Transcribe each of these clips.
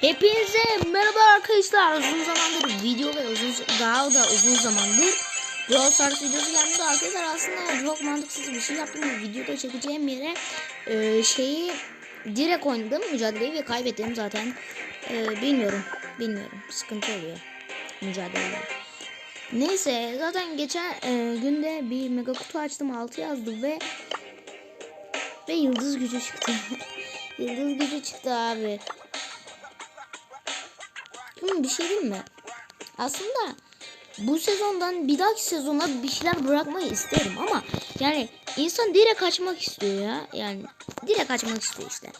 Hepinize merhaba arkadaşlar. Uzun zamandır video ve uzun daha da uzun zamandır Brawl Stars videosu gelmedi arkadaşlar. Aslında çok mantıksız bir şey yaptım. Videoda çekeceğim yere e, şeyi direkt oynadım. Mücadeleyi ve kaybettim zaten. E, bilmiyorum. Bilmiyorum. Sıkıntı oluyor. Mücadele. Neyse zaten geçen e, günde bir mega kutu açtım. 6 yazdı ve ve yıldız gücü çıktı. yıldız gücü çıktı abi. Bir şey diyeyim mi? Aslında bu sezondan bir dahaki sezona bir şeyler bırakmayı isterim ama yani insan direkt açmak istiyor ya. Yani direkt açmak istiyor işte.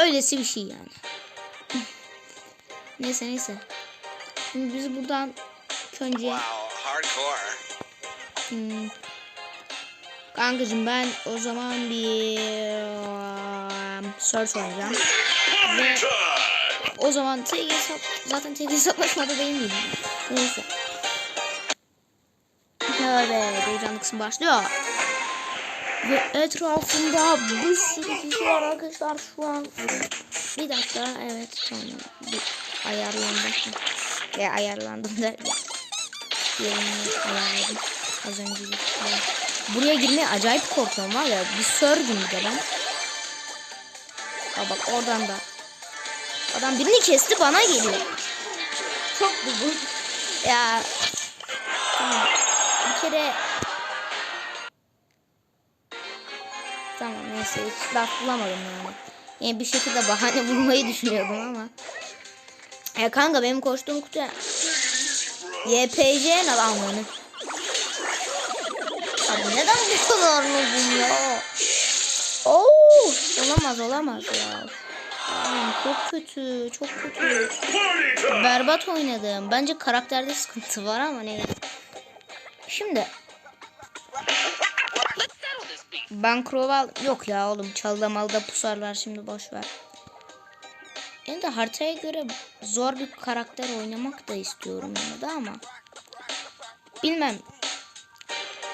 Öylesi bir şey yani. neyse neyse. Şimdi biz buradan önce hmm, kankacığım ben o zaman bir um, search oynayacağım. Ve o zaman tek hesap zaten tek hesaplaşmada değil miydim? Neyse. Evet, heyecanlı kısım başlıyor. Ve etrafında bir sürü kişi var arkadaşlar şu an. Bir dakika, evet tamam. Bir ayarlandım. Ve ayarlandım derken. Yerimi ayarladım. Az önce şey. Buraya girmeye acayip korkuyorum var ya. Bir sördüm bir de ben. Aa, bak oradan da Adam birini kesti bana geliyor. Çok bu. Ya. Tamam. Bir kere Tamam neyse hiç laf bulamadım yani. Yani bir şekilde bahane bulmayı düşünüyordum ama. Ya kanka benim koştuğum kutuya YPC ne lan bunu? Abi neden bu kadar nobum ya? Oo, olamaz olamaz ya. Çok kötü, çok kötü. Berbat oynadım. Bence karakterde sıkıntı var ama ne? Şimdi ben Kroval yok ya oğlum çalda malda pusarlar şimdi boş ver. Yani de haritaya göre zor bir karakter oynamak da istiyorum yine de ama bilmem.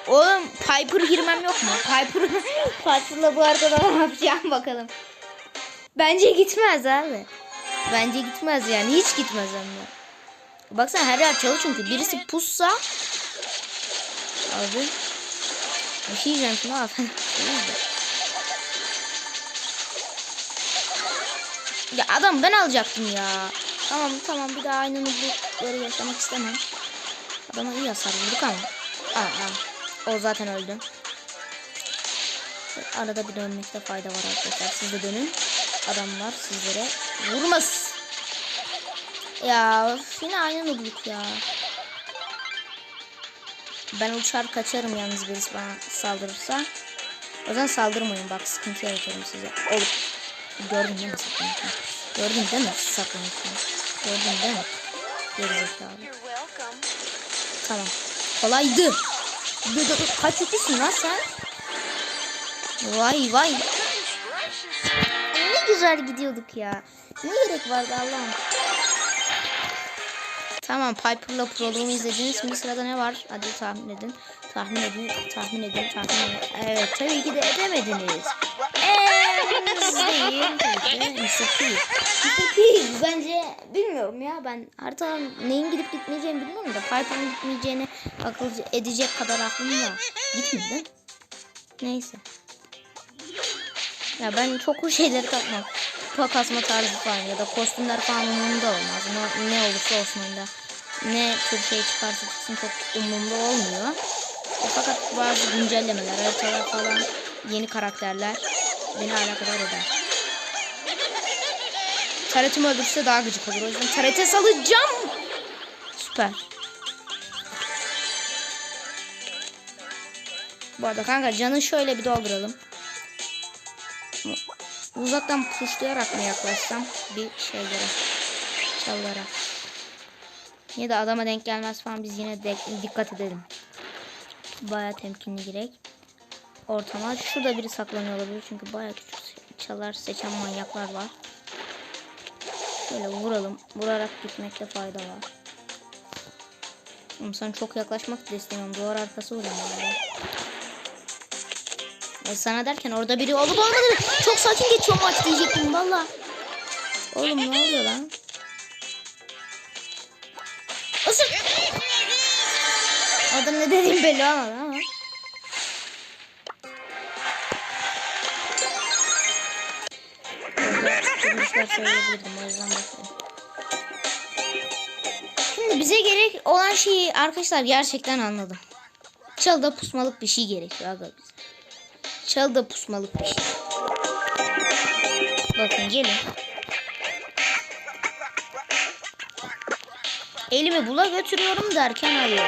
Oğlum Piper girmem yok mu? Piper Piper'la bu arada ne yapacağım bakalım. Bence gitmez abi. Bence gitmez yani. Hiç gitmez de. Baksana her yer çalı çünkü. Birisi pussa. Abi. Bir şey diyeceğim şimdi abi. ya adam ben alacaktım ya. Tamam tamam bir daha aynı mutlulukları yaşamak istemem. Adama iyi hasar vurduk ama. Aa, aa. O zaten öldü. Arada bir dönmekte fayda var arkadaşlar. Siz de dönün adamlar sizlere vurmaz. Ya yine aynı nubluk ya. Ben uçar kaçarım yalnız birisi bana saldırırsa. O yüzden saldırmayın bak sıkıntı yaratırım size. Olup. Gördün değil mi saklanırken? Gördün değil mi saklanırken? Gördün değil mi? Gerizekalı. Tamam. Kolaydı. Kaç yüküsün lan sen? Vay vay. Güzel gidiyorduk ya. Ne gerek vardı Allah'ım. Tamam Piper'la prologumu izlediniz. Şimdi sırada ne var? Hadi tahmin edin. Tahmin edin, tahmin edin, tahmin edin. Evet tabii ki de edemediniz. Eee değil. Bence bilmiyorum ya ben haritadan neyin gidip gitmeyeceğini bilmiyorum da Piper'ın gitmeyeceğini akıl edecek kadar aklım var. Gitmedi. Neyse. Ya ben çok o şeyleri takmam. Kupa kasma tarzı falan ya da kostümler falan umurumda olmaz. Ne, ne olursa olsun oyunda. Ne tür şey çıkarsa çıksın çok umurumda olmuyor. E, fakat bazı güncellemeler, haritalar falan, yeni karakterler beni alakadar eder. Taretimi öldürse daha gıcık olur. O yüzden tarete salacağım. Süper. Bu arada kanka canı şöyle bir dolduralım. Uzaktan puşlayarak mı yaklaşsam bir şeylere çalılara. Ya da adama denk gelmez falan biz yine de dikkat edelim. Baya temkinli girek. Ortama şurada biri saklanıyor olabilir çünkü baya küçük çalar seçen manyaklar var. Şöyle vuralım. Vurarak gitmekte fayda var. Ama sen çok yaklaşmak da istemiyorum. Duvar arkası vurayım. Sana derken orada biri olup olmadı. Çok sakin geçiyor maç diyecektim valla. Oğlum ne oluyor lan? Isır. Adam ne dediğim belli olmadı ama. Şimdi bize gerek olan şeyi arkadaşlar gerçekten anladım. Çalda pusmalık bir şey gerekiyor aga bize. Çalda pusmalık bir şey. Bakın gelin. Elimi bula götürüyorum derken hayır.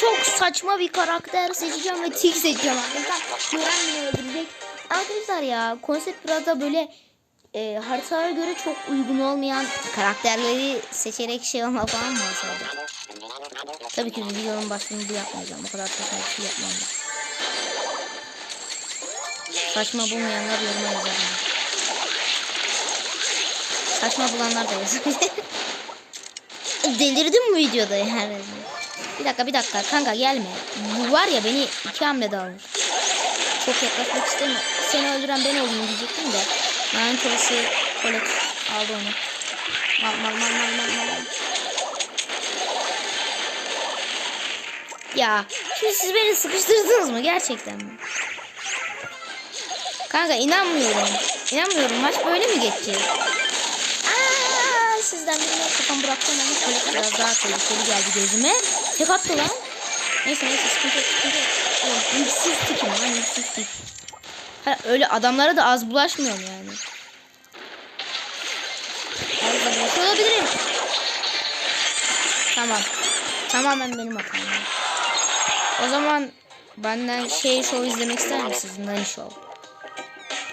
Çok saçma bir karakter seçeceğim ve tik seçeceğim arkadaşlar. Gören bile. Arkadaşlar ya konsept biraz da böyle e, haritaya göre çok uygun olmayan karakterleri seçerek şey olma falan mı olsaydı? Tabii ki videonun başlığını bu yapmayacağım. O kadar saçma bir şey yapmam. Saçma bulmayanlar yoruma yazar. Saçma bulanlar da yazar. Delirdim bu videoda yani. Bir dakika bir dakika kanka gelme. Bu var ya beni iki hamlede alır. Çok yaklaşmak istemiyorum. Seni öldüren ben olayım diyecektim de. Lanet olası Colette aldı onu. Mal mal mal mal mal mal. Ya şimdi siz beni sıkıştırdınız mı gerçekten mi? Kanka inanmıyorum. İnanmıyorum maç böyle mi geçecek? Aa, sizden birine kafam bıraktım ama şöyle biraz daha tehlikeli geldi gözüme. Tek attı lan. Neyse neyse sıkıntı yok sıkıntı yok. Oğlum ümitsizlik kim lan ümitsizlik. Ha, öyle adamlara da az bulaşmıyorum yani. Az da bulaşıyor olabilirim. Tamam. Tamamen benim hatam. O zaman benden şey show izlemek ister misiniz? Nani show.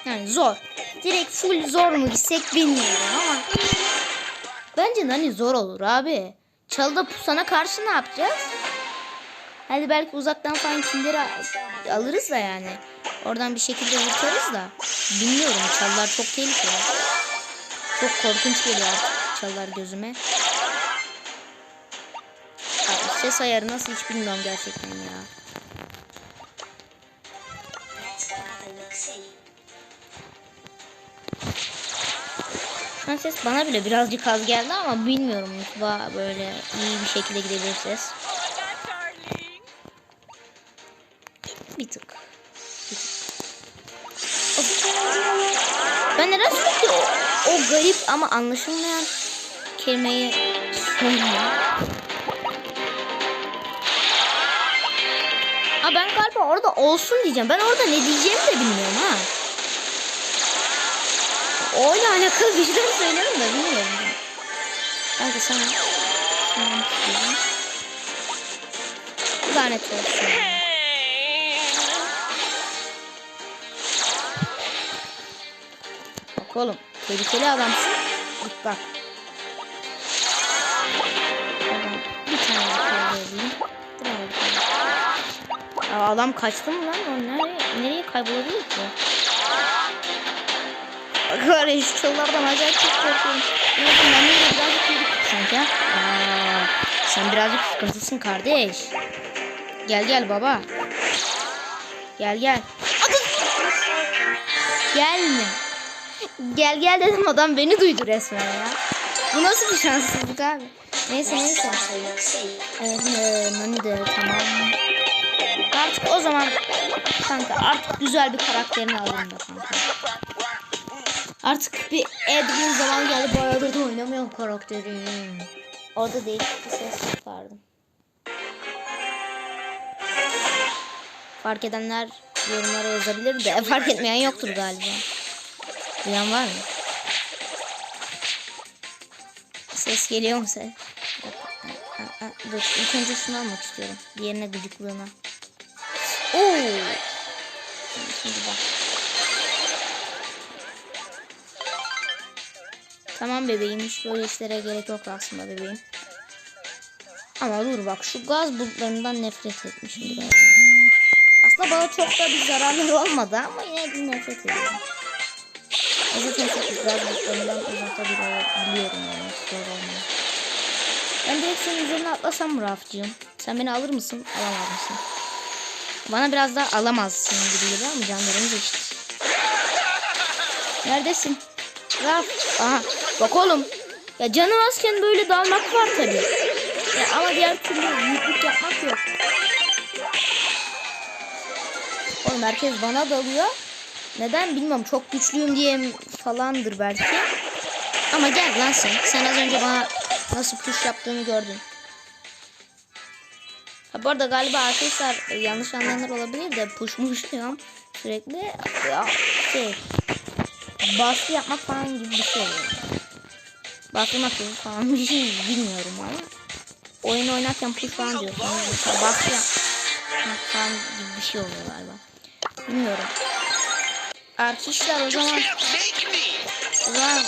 Yani zor. Direkt full zor mu gitsek bilmiyorum ama. Bence Nani zor olur abi. Çalıda pusana karşı ne yapacağız? Hadi belki uzaktan falan kimleri al- alırız da yani. Oradan bir şekilde kurtarırız da. Bilmiyorum çalılar çok tehlikeli. Çok korkunç geliyor artık çalılar gözüme. Ses ayarı nasıl hiç bilmiyorum gerçekten ya. Şu an ses bana bile birazcık az geldi ama bilmiyorum. Ba- Böyle iyi bir şekilde gidebilir ses. Bir tık. Bir tık. Ben neden sürekli o, o garip ama anlaşılmayan kelimeyi söylüyorum? Ha ben galiba orada olsun diyeceğim. Ben orada ne diyeceğimi de bilmiyorum ha. Oyla alakalı bir şeyler söylüyorum da bilmiyorum. Hadi sana. Lanet olsun. Bak oğlum tehlikeli adamsın. Git bak. Adam kaçtı mı lan? O nereye, nereye kaybolabilir ki? Şu çalılardan acayip çok korkuyorum. Evet ben de birazcık yürüdük sanki. Aa, sen birazcık sıkıntısın kardeş. Gel gel baba. Gel gel. Atın. Gelme. Gel gel dedim adam beni duydu resmen ya. Bu nasıl bir şanssızlık abi. Neyse neyse. Evet e, Nani de tamam. Artık o zaman kanka artık güzel bir karakterini alayım da kanka. Artık bir Edwin zaman geldi arada da oynamıyorum karakterim. Orada değil bir ses çıkardım. Fark edenler yorumlara yazabilir de fark etmeyen yoktur galiba. Duyan var mı? Ses geliyor mu ses? Aa, Dur ilk önce şunu almak istiyorum. Diğerine gıcıklığına. Oo. Şimdi bak. Tamam bebeğim hiç böyle işlere gerek yok aslında bebeğim. Ama dur bak şu gaz bulutlarından nefret etmişim biraz. Aslında bana çok da bir zararları olmadı ama yine de nefret ediyorum. O zaten güzel bulutlarından uzakta yani zor olmuyor. Ben direkt senin üzerine atlasam Rafcığım? Sen beni alır mısın? Alamaz mısın? Bana biraz daha alamazsın gibi geliyor ama canlarımız eşit. Neredesin? Raf. Aha. Bak oğlum. Ya canım azken böyle dalmak var tabi. Ya ama diğer türlü büyüklük yapmak yok. Oğlum herkes bana dalıyor. Neden bilmiyorum. Çok güçlüyüm diye falandır belki. Ama gel lan sen. Sen az önce bana nasıl push yaptığını gördün. Ha bu arada galiba arkadaşlar e, yanlış anlayanlar olabilir de pushmuş diyorum sürekli. Ya şey baskı yapmak falan gibi bir şey oluyor. Bastırmak gibi falan bir şey bilmiyorum ama. Oyun oynarken push falan diyorsun. Baskı yapmak falan gibi bir şey oluyor galiba. Bilmiyorum. Arkadaşlar o zaman o zaman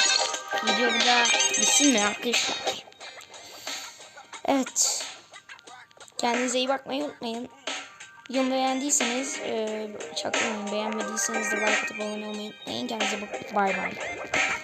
video burada bitsin mi arkadaşlar? Evet. Kendinize iyi bakmayı unutmayın. Videomu beğendiyseniz e, çaktırmayın. Beğenmediyseniz de like atıp abone olmayı unutmayın. Kendinize bakın. Bay bay.